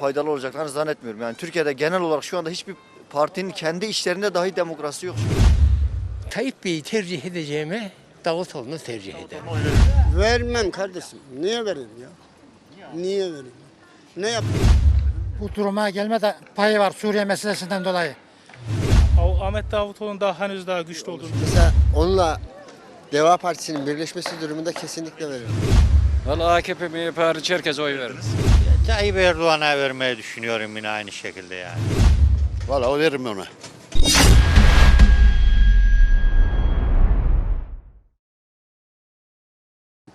faydalı olacaklarını zannetmiyorum. Yani Türkiye'de genel olarak şu anda hiçbir partinin kendi işlerinde dahi demokrasi yok. Tayyip Bey'i tercih edeceğime Davutoğlu'nu tercih ederim. Vermem kardeşim. Niye vereyim ya? Niye vereyim? Ne yaptım? bu duruma gelme de payı var Suriye meselesinden dolayı. Ah- Ahmet Davutoğlu'nun daha henüz daha güçlü olduğunu Mesela onunla Deva Partisi'nin birleşmesi durumunda kesinlikle veririm. Valla AKP, MHP hariç herkese oy veririz. Tayyip Erdoğan'a vermeyi düşünüyorum yine aynı şekilde yani. Valla o veririm ona.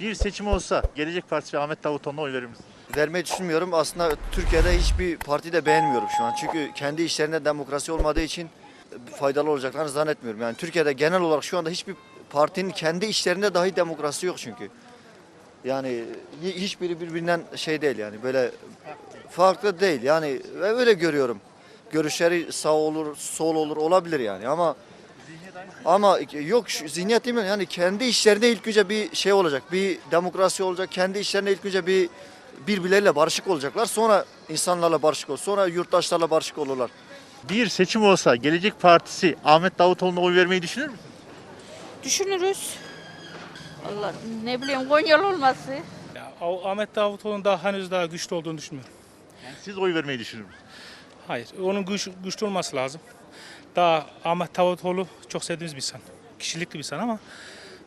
Bir seçim olsa Gelecek Partisi ve Ahmet Davutoğlu'na oy verir misiniz? Vermeyi düşünmüyorum. Aslında Türkiye'de hiçbir parti de beğenmiyorum şu an. Çünkü kendi işlerinde demokrasi olmadığı için faydalı olacaklarını zannetmiyorum. Yani Türkiye'de genel olarak şu anda hiçbir partinin kendi işlerinde dahi demokrasi yok çünkü. Yani hi- hiçbiri birbirinden şey değil yani böyle farklı değil. Yani ve öyle görüyorum. Görüşleri sağ olur, sol olur olabilir yani ama ama yok zihniyet değil mi? Yani kendi işlerinde ilk önce bir şey olacak. Bir demokrasi olacak. Kendi işlerinde ilk önce bir birbirleriyle barışık olacaklar. Sonra insanlarla barışık olur. Sonra yurttaşlarla barışık olurlar. Bir seçim olsa Gelecek Partisi Ahmet Davutoğlu'na oy vermeyi düşünür müsünüz? Düşünürüz. Allah ne bileyim Konyalı olması. Ya, Ah- Ahmet Davutoğlu'nun daha henüz daha güçlü olduğunu düşünmüyorum. Yani siz oy vermeyi düşünür müsünüz? Hayır, onun güç, güçlü olması lazım. Daha Ahmet Davutoğlu çok sevdiğimiz bir insan. Kişilikli bir insan ama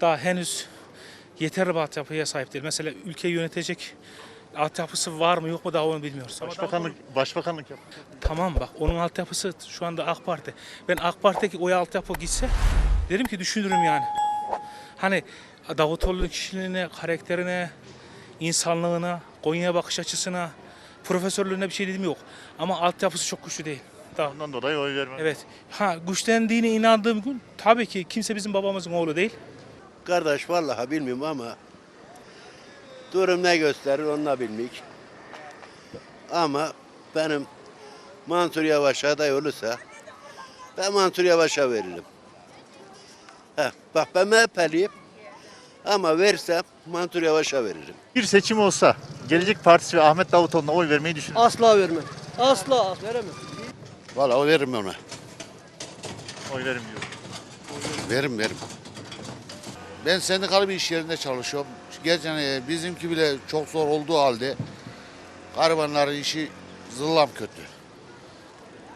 daha henüz yeterli bir altyapıya sahip değil. Mesela ülkeyi yönetecek altyapısı var mı yok mu daha onu bilmiyoruz. Başbakanlık, başbakanlık yap. Tamam bak onun altyapısı şu anda AK Parti. Ben AK Parti'deki oy altyapı gitse derim ki düşünürüm yani. Hani Davutoğlu'nun kişiliğine, karakterine, insanlığına, Konya'ya bakış açısına, profesörlüğüne bir şey dedim yok. Ama altyapısı çok güçlü değil. Daha. Ondan dolayı oy vermem. Evet. Ha güçlendiğine inandığım gün tabii ki kimse bizim babamızın oğlu değil. Kardeş vallahi bilmiyorum ama durum ne gösterir onu da bilmeyik. Ama benim Mansur Yavaş aday olursa ben Mansur Yavaş'a veririm. Heh, bak ben MHP'liyim ama versem Mansur Yavaş'a veririm. Bir seçim olsa Gelecek Partisi ve Ahmet Davutoğlu'na oy vermeyi düşünür? Asla vermem. Asla veremem. Valla o veririm ona. Oy vermiyorum. Veririm veririm. Ben sendikalı bir iş yerinde çalışıyorum. Geçen e, bizimki bile çok zor olduğu halde garibanların işi zıllam kötü.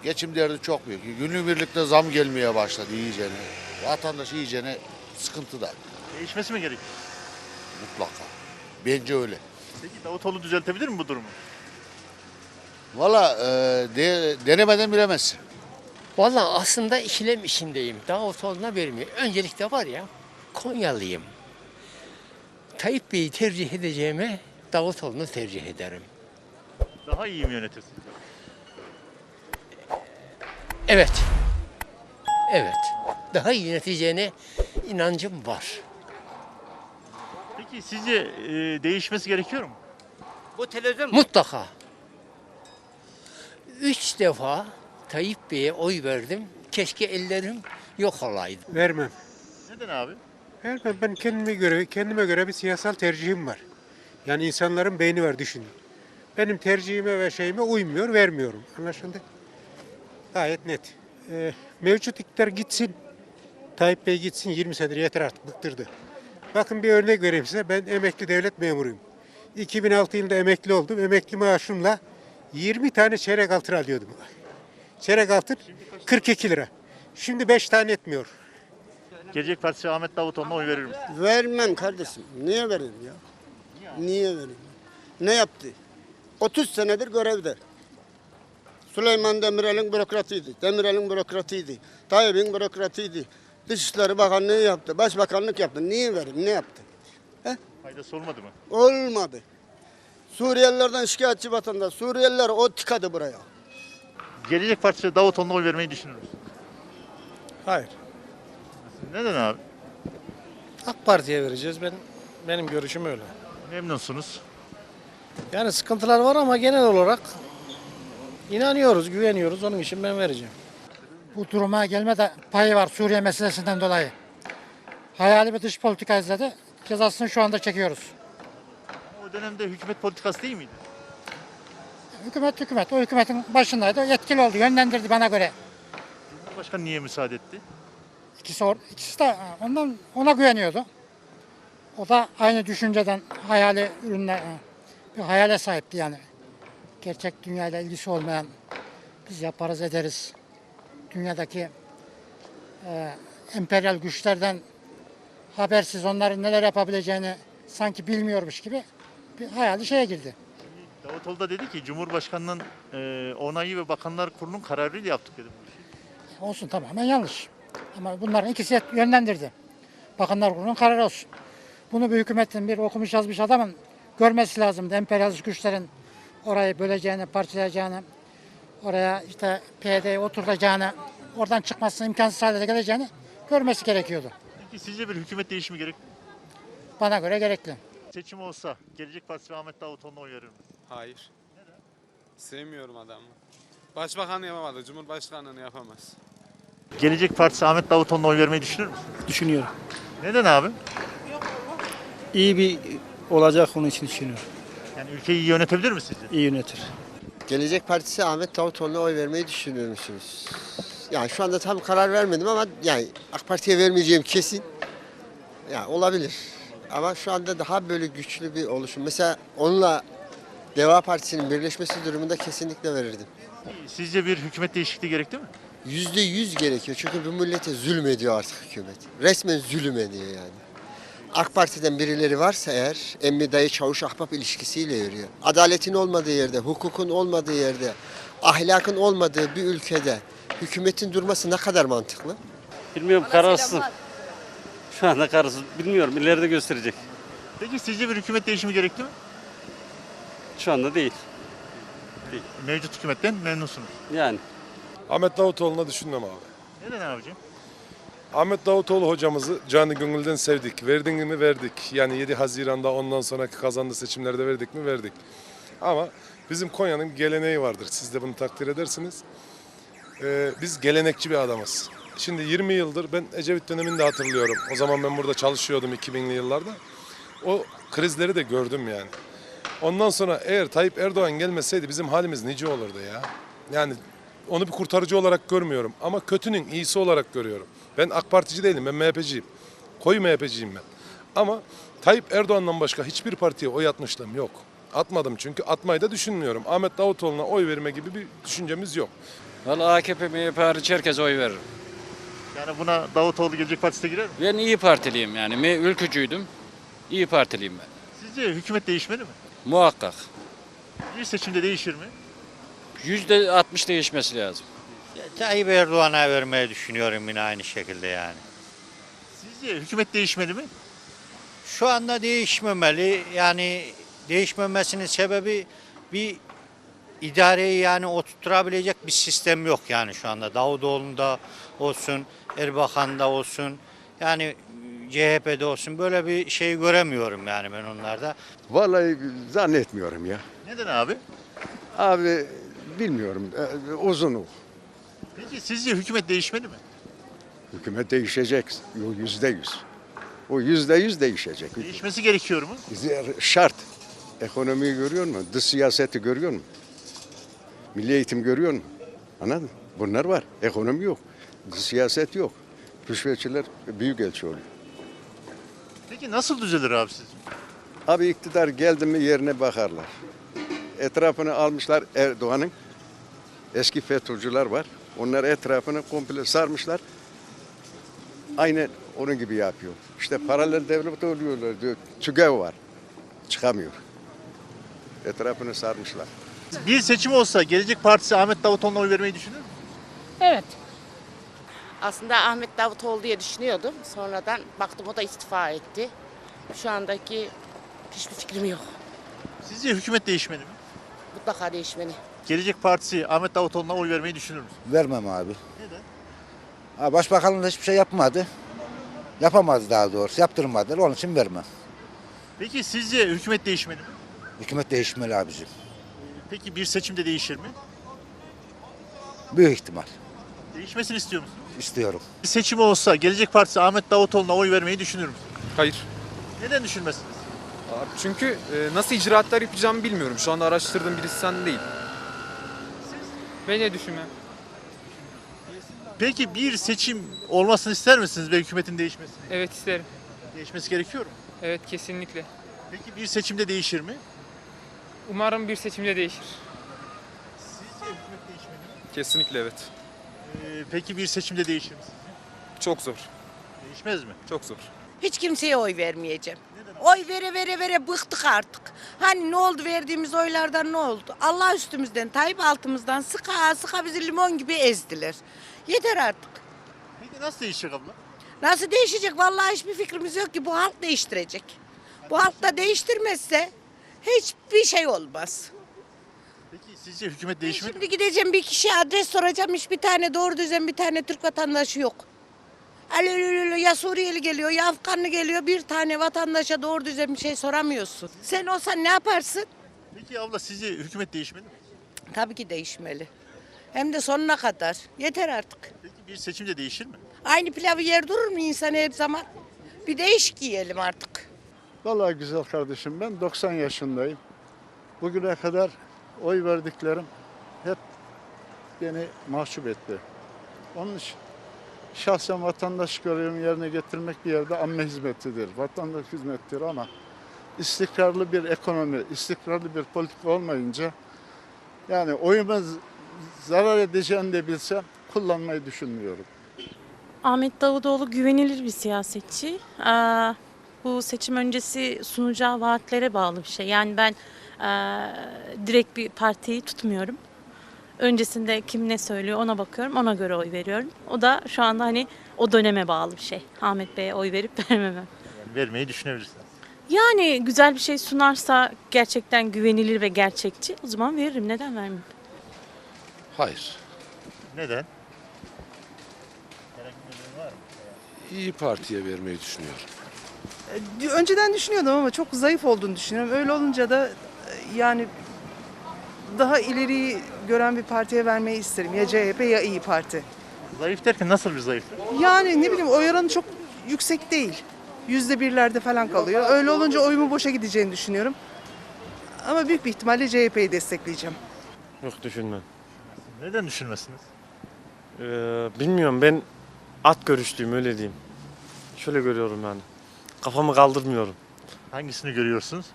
Geçim derdi çok büyük. Günübirlikte zam gelmeye başladı iyicene. Vatandaş iyicene sıkıntıda Değişmesi mi gerekiyor? mutlaka. Bence öyle. Peki Davutoğlu düzeltebilir mi bu durumu? Valla e, de- denemeden bilemezsin. Vallahi aslında ikilem işindeyim. Davutoğlu'na vermiyor. Öncelikle var ya Konyalıyım. Tayyip Bey'i tercih edeceğime Davutoğlu'nu tercih ederim. Daha iyi mi yönetirsin? Evet. Evet. Daha iyi yöneteceğine inancım var. Peki sizce e, değişmesi gerekiyor mu? Mutlaka. Üç defa Tayyip Bey'e oy verdim. Keşke ellerim yok olaydı. Vermem. Neden abi? Vermem. Ben kendime göre, kendime göre bir siyasal tercihim var. Yani insanların beyni var düşünün. Benim tercihime ve şeyime uymuyor, vermiyorum. Anlaşıldı? Gayet net. Ee, mevcut iktidar gitsin. Tayyip Bey gitsin 20 senedir yeter artık bıktırdı. Bakın bir örnek vereyim size. Ben emekli devlet memuruyum. 2006 yılında emekli oldum. Emekli maaşımla 20 tane çeyrek altın alıyordum. Çeyrek altın 42 lira. Şimdi 5 tane etmiyor. Gelecek Partisi Ahmet Davutoğlu'na oy verir misin? Vermem kardeşim. Niye vereyim ya? Niye vereyim? Ne yaptı? 30 senedir görevde. Süleyman Demirel'in bürokratıydı. Demirel'in bürokratıydı. Tayyip'in bürokratıydı. Dışişleri Bakanlığı yaptı. Başbakanlık yaptı. Niye vereyim? Ne yaptı? Faydası olmadı mı? Olmadı. Suriyelilerden şikayetçi vatandaş. Suriyeliler o tıkadı buraya. Gelecek Partisi Davutoğlu'na oy vermeyi düşünür müsün? Hayır. Neden abi? AK Parti'ye vereceğiz. Ben benim görüşüm öyle. Memnunsunuz. Yani sıkıntılar var ama genel olarak inanıyoruz, güveniyoruz. Onun için ben vereceğim. Bu duruma gelme de payı var Suriye meselesinden dolayı. Hayali bir dış politika izledi. Cezasını şu anda çekiyoruz. O dönemde hükümet politikası değil miydi? Hükümet hükümet. O hükümetin başındaydı. Yetkili oldu. Yönlendirdi bana göre. Cumhurbaşkanı niye müsaade etti? İkisi, or- ikisi de ondan ona güveniyordu. O da aynı düşünceden hayali ürünler bir hayale sahipti yani. Gerçek dünyayla ilgisi olmayan biz yaparız ederiz. Dünyadaki e, emperyal güçlerden habersiz onların neler yapabileceğini sanki bilmiyormuş gibi bir hayali şeye girdi. Davutoğlu da dedi ki Cumhurbaşkanı'nın e, onayı ve Bakanlar Kurulu'nun kararıyla yaptık dedi. Olsun tamamen yanlış. Ama bunların ikisi yönlendirdi. Bakanlar Kurulu'nun kararı olsun. Bunu bir hükümetin bir okumuş yazmış adamın görmesi lazımdı. Emperyalist güçlerin orayı böleceğini, parçalayacağını, oraya işte PYD'yi oturtacağını, oradan çıkmasının imkansız hale geleceğini görmesi gerekiyordu. Peki sizce bir hükümet değişimi gerek mi? Bana göre gerekli. Seçim olsa Gelecek Partisi ve Ahmet Davutoğlu'na oy verir mi? Hayır. Sevmiyorum adamı. Başbakanı yapamadı, Cumhurbaşkanlığını yapamaz. Gelecek Partisi Ahmet Davutoğlu'na oy vermeyi düşünür müsün? Düşünüyorum. Neden abi? İyi bir olacak onun için düşünüyorum. Yani ülkeyi iyi yönetebilir mi sizce? İyi yönetir. Gelecek Partisi Ahmet Davutoğlu'na oy vermeyi düşünüyor musunuz? Yani şu anda tam karar vermedim ama yani AK Parti'ye vermeyeceğim kesin. Ya olabilir. Ama şu anda daha böyle güçlü bir oluşum. Mesela onunla Deva Partisi'nin birleşmesi durumunda kesinlikle verirdim. Sizce bir hükümet değişikliği gerekli mi? Yüzde yüz gerekiyor. Çünkü bu millete zulmediyor artık hükümet. Resmen zulüm ediyor yani. AK Parti'den birileri varsa eğer emmi dayı çavuş ahbap ilişkisiyle yürüyor. Adaletin olmadığı yerde, hukukun olmadığı yerde, ahlakın olmadığı bir ülkede hükümetin durması ne kadar mantıklı? Bilmiyorum kararsızım. Şu anda kararsız. Bilmiyorum ileride gösterecek. Peki sizce bir hükümet değişimi gerekli mi? Şu anda değil. Mevcut hükümetten memnunsunuz. Yani. Ahmet Davutoğlu'na düşünmem abi. Neden abicim? Ahmet Davutoğlu hocamızı canı gönülden sevdik. Verdik mi verdik. Yani 7 Haziran'da ondan sonraki kazandığı seçimlerde verdik mi verdik. Ama bizim Konya'nın geleneği vardır. Siz de bunu takdir edersiniz. Ee, biz gelenekçi bir adamız. Şimdi 20 yıldır ben Ecevit dönemini de hatırlıyorum. O zaman ben burada çalışıyordum 2000'li yıllarda. O krizleri de gördüm yani. Ondan sonra eğer Tayyip Erdoğan gelmeseydi bizim halimiz nice olurdu ya. Yani onu bir kurtarıcı olarak görmüyorum ama kötünün iyisi olarak görüyorum. Ben AK Partici değilim, ben MHP'ciyim. Koyu MHP'ciyim ben. Ama Tayyip Erdoğan'dan başka hiçbir partiye oy atmışlığım yok. Atmadım çünkü atmayı da düşünmüyorum. Ahmet Davutoğlu'na oy verme gibi bir düşüncemiz yok. Valla AKP, MHP hariç herkese oy veririm. Yani buna Davutoğlu Gelecek Partisi de girer mi? Ben iyi Partiliyim yani. Ülkücüydüm. İyi Partiliyim ben. Sizce hükümet değişmeli mi? Muhakkak. Bir seçimde değişir mi? Yüzde 60 değişmesi lazım. Tayyip Erdoğan'a vermeyi düşünüyorum yine aynı şekilde yani. Sizce hükümet değişmeli mi? Şu anda değişmemeli. Yani değişmemesinin sebebi bir idareyi yani oturtturabilecek bir sistem yok yani şu anda. Davutoğlu'nda olsun, Erbakan'da olsun, yani CHP'de olsun böyle bir şey göremiyorum yani ben onlarda. Vallahi zannetmiyorum ya. Neden abi? Abi bilmiyorum. Ee, Uzun o. Peki sizce hükümet değişmeli mi? Hükümet değişecek. Yüzde yüz. O yüzde yüz değişecek. Değişmesi gerekiyor mu? Şart. Ekonomiyi görüyor musun? Dış siyaseti görüyor musun? Milli eğitim görüyor musun? Anladın? Bunlar var. Ekonomi yok. Dış siyaset yok. Rüşvetçiler büyük elçi oluyor. Peki nasıl düzelir abi sizce? Abi iktidar geldi mi yerine bakarlar. Etrafını almışlar Erdoğan'ın. Eski FETÖ'cüler var. Onlar etrafını komple sarmışlar. Aynen onun gibi yapıyor. İşte paralel devlet oluyorlar diyor. TÜGEV var. Çıkamıyor. Etrafını sarmışlar. Bir seçim olsa Gelecek Partisi Ahmet Davutoğlu'na oy vermeyi düşünür mü? Evet. Aslında Ahmet Davutoğlu diye düşünüyordum. Sonradan baktım o da istifa etti. Şu andaki hiçbir fikrim yok. Sizce hükümet değişmeli mi? Mutlaka değişmeli. Gelecek Partisi Ahmet Davutoğlu'na oy vermeyi düşünür müsün? Vermem abi. Neden? Ha, başbakanlık hiçbir şey yapmadı. Yapamadı daha doğrusu. Yaptırmadılar. Onun için vermem. Peki sizce hükümet değişmeli mi? Hükümet değişmeli abicim. Peki bir seçimde değişir mi? Büyük ihtimal. Değişmesini istiyor musun? İstiyorum. Bir seçim olsa Gelecek Partisi Ahmet Davutoğlu'na oy vermeyi düşünür müsün? Hayır. Neden düşünmezsiniz? Çünkü nasıl icraatlar yapacağımı bilmiyorum. Şu anda araştırdığım birisi sen değil. Ben de düşünmem. Peki bir seçim olmasını ister misiniz ve hükümetin değişmesini? Evet isterim. Değişmesi gerekiyor mu? Evet kesinlikle. Peki bir seçimde değişir mi? Umarım bir seçimde değişir. Sizce hükümet değişmeli mi? Kesinlikle evet. Ee, peki bir seçimde değişir mi sizce? Çok zor. Değişmez mi? Çok zor. Hiç kimseye oy vermeyeceğim. Oy vere vere vere bıktık artık. Hani ne oldu verdiğimiz oylardan ne oldu? Allah üstümüzden, Tayyip altımızdan sıka sıka bizi limon gibi ezdiler. Yeter artık. Peki nasıl değişecek abla? Nasıl değişecek? Vallahi hiçbir fikrimiz yok ki bu halk değiştirecek. Bu halk da değiştirmezse hiçbir şey olmaz. Peki sizce hükümet değişmeli mi? Şimdi gideceğim bir kişiye adres soracağım. Hiçbir tane doğru düzen bir tane Türk vatandaşı yok. Alelülülü ya Suriyeli geliyor ya Afganlı geliyor. Bir tane vatandaşa doğru düzen bir şey soramıyorsun. Sen olsan ne yaparsın? Peki abla sizce hükümet değişmeli mi? Tabii ki değişmeli. Hem de sonuna kadar. Yeter artık. Peki bir seçimde değişir mi? Aynı pilavı yer durur mu insan her zaman? Bir değişik yiyelim artık. Vallahi güzel kardeşim ben 90 yaşındayım. Bugüne kadar oy verdiklerim hep beni mahcup etti. Onun için şahsen vatandaş görevimi yerine getirmek bir yerde amme hizmetidir. Vatandaş hizmettir ama istikrarlı bir ekonomi, istikrarlı bir politika olmayınca yani oyuma zarar edeceğini de bilsem kullanmayı düşünmüyorum. Ahmet Davutoğlu güvenilir bir siyasetçi. Ee, bu seçim öncesi sunacağı vaatlere bağlı bir şey. Yani ben ee, direkt bir partiyi tutmuyorum. Öncesinde kim ne söylüyor ona bakıyorum, ona göre oy veriyorum. O da şu anda hani o döneme bağlı bir şey. Ahmet Bey'e oy verip vermemem. Yani vermeyi düşünebilirsiniz. Yani güzel bir şey sunarsa gerçekten güvenilir ve gerçekçi o zaman veririm. Neden vermeyeyim? Hayır. Neden? İyi Parti'ye vermeyi düşünüyorum. Önceden düşünüyordum ama çok zayıf olduğunu düşünüyorum. Öyle olunca da e, yani daha ileriyi gören bir partiye vermeyi isterim. Ya CHP ya İyi Parti. Zayıf derken nasıl bir zayıf? Yani ne bileyim oy oranı çok yüksek değil. Yüzde birlerde falan kalıyor. Öyle olunca oyumun boşa gideceğini düşünüyorum. Ama büyük bir ihtimalle CHP'yi destekleyeceğim. Yok düşünmem. Neden düşünmesiniz? Ee, bilmiyorum ben at görüşlüyüm öyle diyeyim. Şöyle görüyorum yani. Kafamı kaldırmıyorum. Hangisini görüyorsunuz?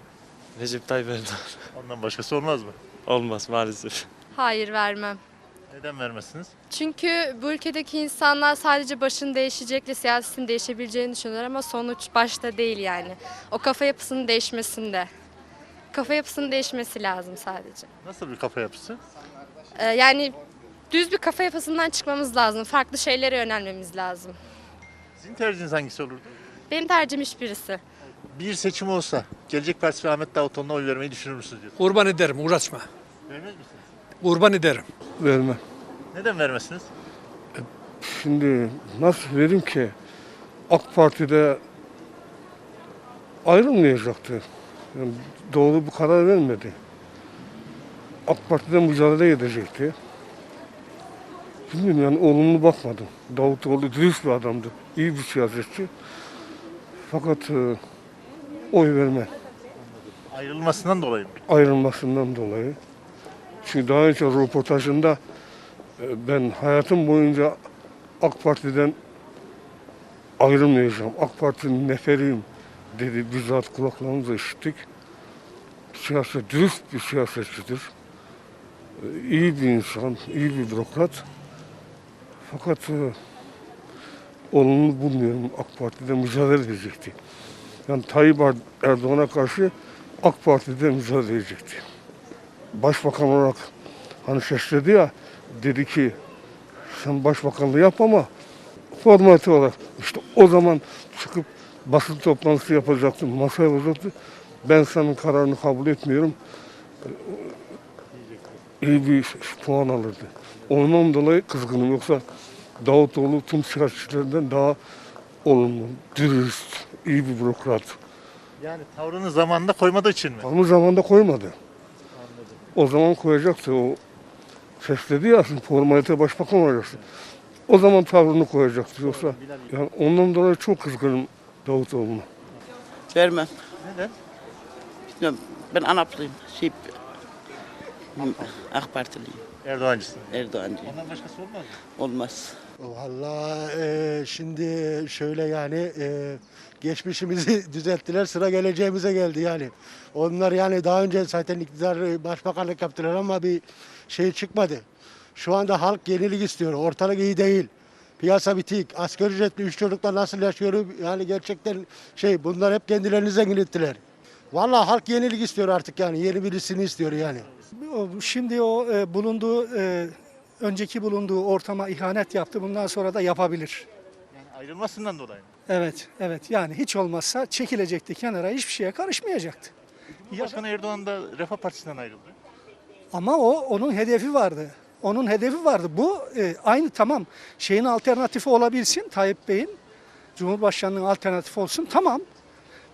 Recep Tayyip Erdoğan. Ondan başkası olmaz mı? Olmaz maalesef. Hayır vermem. Neden vermezsiniz? Çünkü bu ülkedeki insanlar sadece başın değişecekle siyasetin değişebileceğini düşünüyorlar ama sonuç başta değil yani. O kafa yapısının değişmesinde. Kafa yapısının değişmesi lazım sadece. Nasıl bir kafa yapısı? Ee, yani düz bir kafa yapısından çıkmamız lazım. Farklı şeylere yönelmemiz lazım. Sizin tercihiniz hangisi olurdu? Benim tercihim hiçbirisi. Bir seçim olsa Gelecek Partisi ve Ahmet Davutoğlu'na oy vermeyi düşünür müsünüz? diyor. Kurban ederim uğraşma. Vermez misiniz? Kurban ederim. Vermem. Neden vermezsiniz? Şimdi nasıl vereyim ki AK Parti'de ayrılmayacaktı. Yani doğru bir karar vermedi. AK Parti'de mücadele edecekti. Bilmiyorum yani olumlu bakmadım. Davutoğlu dürüst bir adamdı. iyi bir siyasetçi. Fakat e, oy verme Ayrılmasından dolayı mı? ayrılmasından dolayı. Çünkü daha önce röportajında e, ben hayatım boyunca AK Parti'den ayrılmayacağım. AK Parti'nin neferiyim dedi. Bizzat kulaklarımızla işittik. Siyaset, dürüst bir siyasetçidir. E, iyi bir insan, iyi bir bürokrat. Fakat e, olumlu bulmuyorum. AK Parti'de mücadele edecekti. Yani Tayyip Erdoğan'a karşı AK Parti'de mücadele edecekti. Başbakan olarak hani sesledi ya dedi ki sen başbakanlığı yap ama formalite olarak işte o zaman çıkıp basın toplantısı yapacaktım, masaya olacaktı. Ben senin kararını kabul etmiyorum. İyi bir puan alırdı. Ondan dolayı kızgınım. Yoksa Davutoğlu tüm siyasetçilerden daha olumlu, dürüst, iyi bir bürokrat. Yani tavrını zamanında koymadığı için mi? Ama zamanda koymadı. O zaman koyacaktı. O sesledi ya formalite başbakan olacaksın. O zaman tavrını koyacaktı. Yoksa yani ondan dolayı çok kızgınım Davutoğlu'na. Vermem. Neden? Bilmiyorum, Ben Anaplıyım. Şey, AK Partiliyim. Erdoğancısın. Erdoğancı. Ondan başkası olmaz mı? Olmaz. Vallahi e, şimdi şöyle yani e, geçmişimizi düzelttiler sıra geleceğimize geldi yani. Onlar yani daha önce zaten iktidar başbakanlık yaptılar ama bir şey çıkmadı. Şu anda halk yenilik istiyor. Ortalık iyi değil. Piyasa bitik. Asgari ücretli üç çocuklar nasıl yaşıyor yani gerçekten şey bunlar hep kendilerini zengin ettiler. Vallahi halk yenilik istiyor artık yani yeni birisini istiyor yani. Şimdi o e, bulunduğu e, önceki bulunduğu ortama ihanet yaptı. Bundan sonra da yapabilir. Yani ayrılmasından dolayı mı? Evet, evet. Yani hiç olmazsa çekilecekti kenara, hiçbir şeye karışmayacaktı. Cumhurbaşkanı Erdoğan da Refah Partisi'nden ayrıldı. Ama o onun hedefi vardı. Onun hedefi vardı. Bu e, aynı tamam. Şeyin alternatifi olabilsin Tayyip Bey'in. Cumhurbaşkanının alternatifi olsun. Tamam.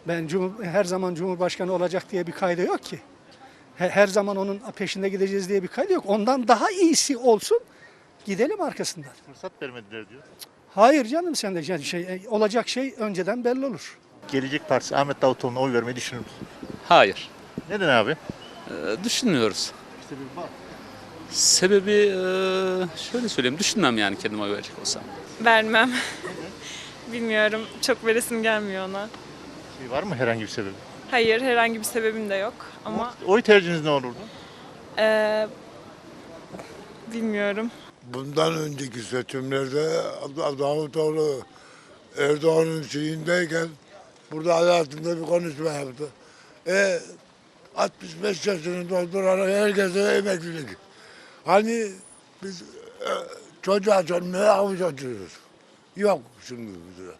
Ben Cumhur, her zaman Cumhurbaşkanı olacak diye bir kaydı yok ki. He- Her zaman onun peşinde gideceğiz diye bir kaydı yok. Ondan daha iyisi olsun. Gidelim arkasından. Fırsat vermediler diyor. Hayır canım sen de yani şey e, olacak şey önceden belli olur. Gelecek Partisi Ahmet Davutoğlu'na oy vermeyi düşünür müsün? Hayır. Neden abi? Ee, düşünmüyoruz. Sebebi var. Sebebi e, şöyle söyleyeyim. Düşünmem yani kendim oy verecek olsam. Vermem. Bilmiyorum. Çok veresim gelmiyor ona. Şey var mı herhangi bir sebebi? Hayır, herhangi bir sebebim de yok. Ama Oy tercihiniz ne olurdu? eee, bilmiyorum. Bundan önceki seçimlerde Davutoğlu Erdoğan'ın şeyindeyken burada hayatında bir konuşma yaptı. E 65 yaşını dolduran herkese emeklilik. Hani biz e, çocuğa çönmeye avuç açıyoruz. Yok şimdi bizde.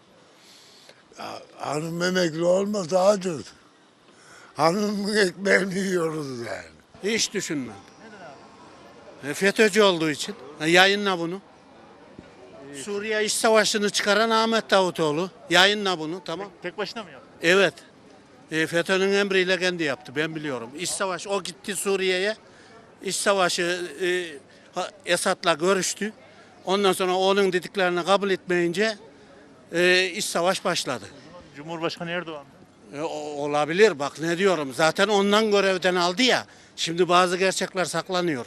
Ya, hanım emekli olmasa acız. Hanımın ekmeğini yiyoruz yani. Hiç düşünmem. E, FETÖ'cü olduğu için. E, Yayınla bunu. Suriye İç Savaşı'nı çıkaran Ahmet Davutoğlu. Yayınla bunu tamam. Tek başına mı yaptı? Evet. E, FETÖ'nün emriyle kendi yaptı ben biliyorum. İç Savaş o gitti Suriye'ye. İç Savaşı e, Esad'la görüştü. Ondan sonra onun dediklerini kabul etmeyince e, İç Savaş başladı. Cumhurbaşkanı Erdoğan. E, olabilir bak ne diyorum. Zaten ondan görevden aldı ya. Şimdi bazı gerçekler saklanıyor.